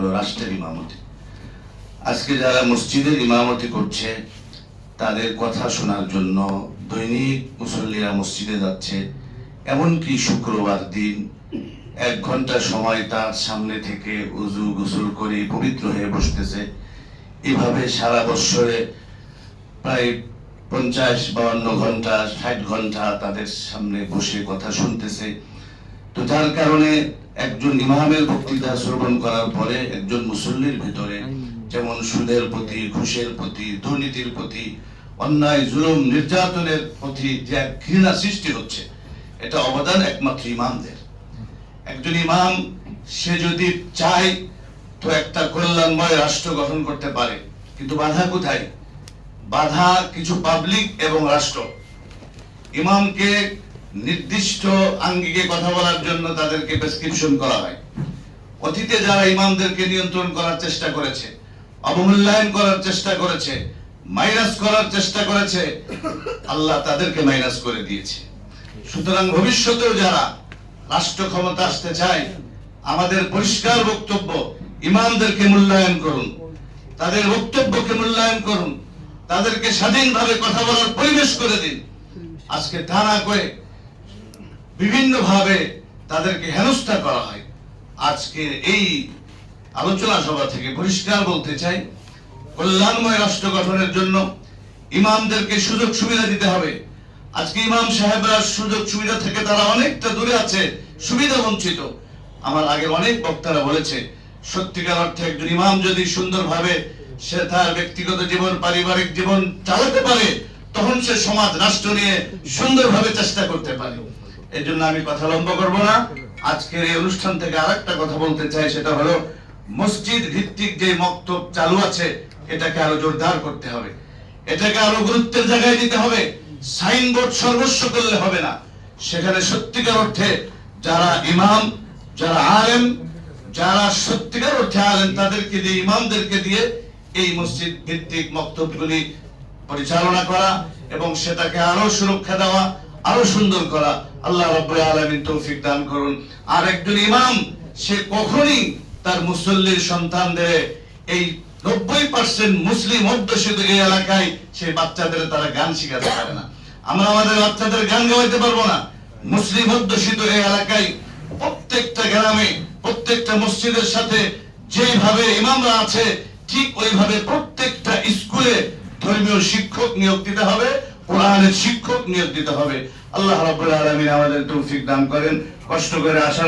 হলো রাষ্ট্রের ইমামতি। আজকে যারা মসজিদের ইমামতি করছে, তাদের কথা শোনার জন্য দৈনিক মুসল্লিরা মসজিদে যাচ্ছে। এমনকি শুক্রবার দিন এক ঘণ্টা সময় তার সামনে থেকে উজু গোসল করে পবিত্র হয়ে বসতেছে। এভাবে সারা বৎসরে প্রায় পঞ্চাশ বাউন্ন ঘণ্টা, ষাট ঘণ্টা তাদের সামনে বসে কথা শুনতেছে। তো যার কারণে একজন ইমামের বক্তৃতা শ্রবণ করার পরে একজন মুসল্লির ভিতরে যেমন সুদের প্রতি, ঘুষের প্রতি, দুর্নীতির প্রতি, অন্যায়, জুলুম, নির্যাতনের প্রতি যে এক ঘৃণা সৃষ্টি হচ্ছে, এটা অবদান একমাত্র ইমামদের। একজন ইমাম, সে যদি চায় তো একটা কল্যাণময় রাষ্ট্র গঠন করতে পারে, কিন্তু বাধা কোথায়? বাধা কিছু পাবলিক এবং রাষ্ট্র। ইমামকে নির্দিষ্ট আঙ্গিকে কথা বলার জন্য তাদেরকে প্রেসক্রিপশন করা হয়। অতীতে যারা ইমামদেরকে নিয়ন্ত্রণ করার চেষ্টা করেছে, অবমূল্যায়ন করার চেষ্টা করেছে মাইনাস করার চেষ্টা করেছে, আল্লাহ তাদেরকে মাইনাস করে দিয়েছে। সুতরাং ভবিষ্যতেও যারা রাষ্ট্র ক্ষমতা আসতে চায়, আমাদের পরিষ্কার বক্তব্য, ইমামদেরকে মূল্যায়ন করুন। তাদের বক্তব্যকে মূল্যায়ন করুন। তাদেরকে স্বাধীনভাবে কথা বলার পরিবেশ করে দিন। আজকে তা না করে বিভিন্ন ভাবে তাদেরকে হেনস্থা করা হয়। আজকে এই আলোচনা সভা থেকে পরিষ্কার বলতে চাই, কল্যাণময় রাষ্ট্র গঠনের জন্য ইমামদেরকে সুযোগ সুবিধা দিতে হবে। আজকে ইমাম সাহেবরা সুযোগ সুবিধা থেকে তারা অনেকটা দূরে আছে, সুবিধা বঞ্চিত। আমার আগে অনেক বক্তারা বলেছে, সত্যিকার অর্থে একজন ইমাম যদি সুন্দরভাবে সে তার ব্যক্তিগত জীবন, পারিবারিক জীবন চালাতে পারে, তখন সে সমাজ, রাষ্ট্র নিয়ে সুন্দরভাবে চেষ্টা করতে পারে। এই জন্য আমি কথা লম্বা করব না। আজকের এই অনুষ্ঠান থেকে আরেকটা কথা বলতে চাই, সেটা হলো, মসজিদ ভিত্তিক যে মক্তব চালু আছে, এটাকে আরও জোরদার করতে হবে। এটাকে আরও গুরুত্বের জায়গায় দিতে হবে। সাইনবোর্ড সর্বস্ব করলে হবে না। সেখানে সত্যিকার অর্থে যারা ইমাম, যারা আলেম, যারা সত্যিকার অর্থে আলেম, তাদেরকে দিয়ে, ইমামদেরকে দিয়ে এই মসজিদ ভিত্তিক মক্তবগুলি পরিচালনা করা এবং সেটাকে আরও সুরক্ষা দেওয়া আরও সুন্দর করা। আল্লাহ রাব্বুল আলামিন তৌফিক দান করুন। আর একজন ইমাম, সে কখনই তার মুসল্লির সন্তানদের এই নব্বই পার্সেন্ট মুসলিম অধ্যুষিত এই এলাকায় সেই বাচ্চাদের তারা গান শিখাতে পারে না। আমরা আমাদের বাচ্চাদের গান গাওয়াইতে পারব না। মুসলিম অধ্যুষিত এই এলাকায় প্রত্যেকটা গ্রামে, প্রত্যেকটা মসজিদের সাথে যেভাবে ইমামরা আছে, ঠিক ওইভাবে প্রত্যেকটা স্কুলে ধর্মীয় শিক্ষক নিয়োগ দিতে হবে। কোরআনের শিক্ষক নিয়োগ দিতে হবে। আল্লাহ রাব্বুল আলামিন আমাদের তৌফিক দান করেন। কষ্ট করে আসা